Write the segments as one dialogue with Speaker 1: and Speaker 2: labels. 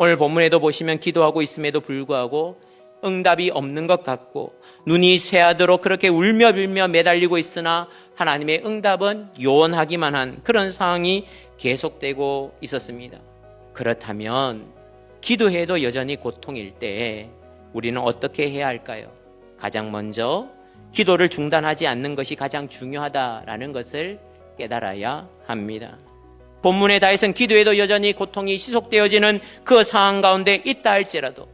Speaker 1: 오늘 본문에도 보시면 기도하고 있음에도 불구하고 응답이 없는 것 같고 눈이 쇠하도록 그렇게 울며 빌며 매달리고 있으나 하나님의 응답은 요원하기만 한 그런 상황이 계속되고 있었습니다. 그렇다면 기도해도 여전히 고통일 때 우리는 어떻게 해야 할까요? 가장 먼저 기도를 중단하지 않는 것이 가장 중요하다라는 것을 깨달아야 합니다. 본문에 다해선 기도에도 여전히 고통이 시속되어지는 그 상황 가운데 있다 할지라도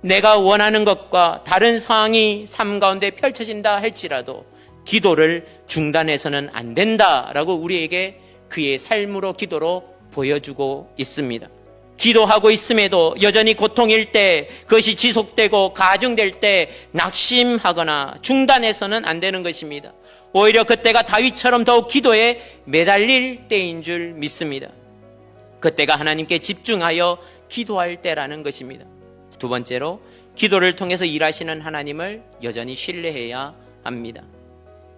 Speaker 1: 내가 원하는 것과 다른 상황이 삶 가운데 펼쳐진다 할지라도 기도를 중단해서는 안 된다라고 우리에게 그의 삶으로 기도로 보여주고 있습니다. 기도하고 있음에도 여전히 고통일 때 그것이 지속되고 가중될 때 낙심하거나 중단해서는 안 되는 것입니다. 오히려 그때가 다윗처럼 더욱 기도에 매달릴 때인 줄 믿습니다. 그때가 하나님께 집중하여 기도할 때라는 것입니다. 두 번째로 기도를 통해서 일하시는 하나님을 여전히 신뢰해야 합니다.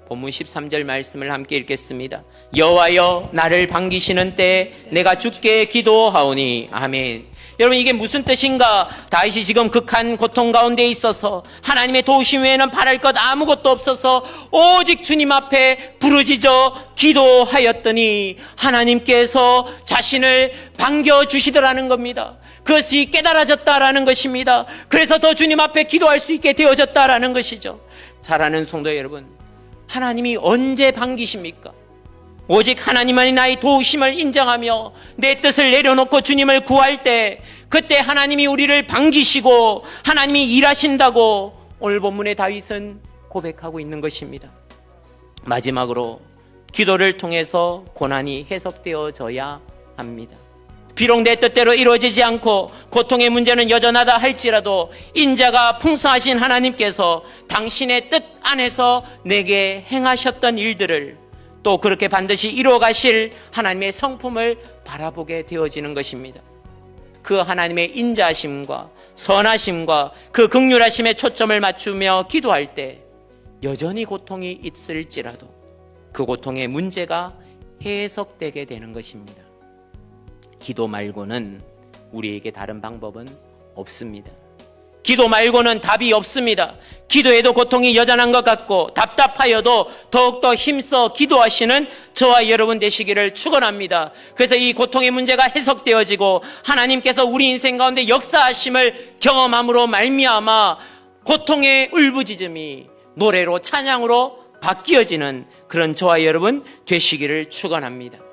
Speaker 1: 본문 13절 말씀을 함께 읽겠습니다. 여호와여 나를 반기시는 때 내가 주께 기도하오니 아멘. 여러분 이게 무슨 뜻인가? 다윗이 지금 극한 고통 가운데 있어서 하나님의 도우심 외에는 바랄 것 아무것도 없어서 오직 주님 앞에 부르짖어 기도하였더니 하나님께서 자신을 반겨 주시더라는 겁니다. 그것이 깨달아졌다라는 것입니다. 그래서 더 주님 앞에 기도할 수 있게 되어졌다라는 것이죠. 사랑하는 성도 여러분, 하나님이 언제 반기십니까? 오직 하나님만이 나의 도우심을 인정하며 내 뜻을 내려놓고 주님을 구할 때 그때 하나님이 우리를 반기시고 하나님이 일하신다고 오늘 본문의 다윗은 고백하고 있는 것입니다. 마지막으로 기도를 통해서 고난이 해석되어져야 합니다. 비록 내 뜻대로 이루어지지 않고 고통의 문제는 여전하다 할지라도 인자가 풍성하신 하나님께서 당신의 뜻 안에서 내게 행하셨던 일들을 또 그렇게 반드시 이루어 가실 하나님의 성품을 바라보게 되어지는 것입니다. 그 하나님의 인자심과 선하심과 그 극률하심에 초점을 맞추며 기도할 때 여전히 고통이 있을지라도 그 고통의 문제가 해석되게 되는 것입니다. 기도 말고는 우리에게 다른 방법은 없습니다. 기도 말고는 답이 없습니다. 기도에도 고통이 여전한 것 같고 답답하여도 더욱더 힘써 기도하시는 저와 여러분 되시기를 축원합니다. 그래서 이 고통의 문제가 해석되어지고 하나님께서 우리 인생 가운데 역사하심을 경험함으로 말미암아 고통의 울부짖음이 노래로 찬양으로 바뀌어지는 그런 저와 여러분 되시기를 축원합니다.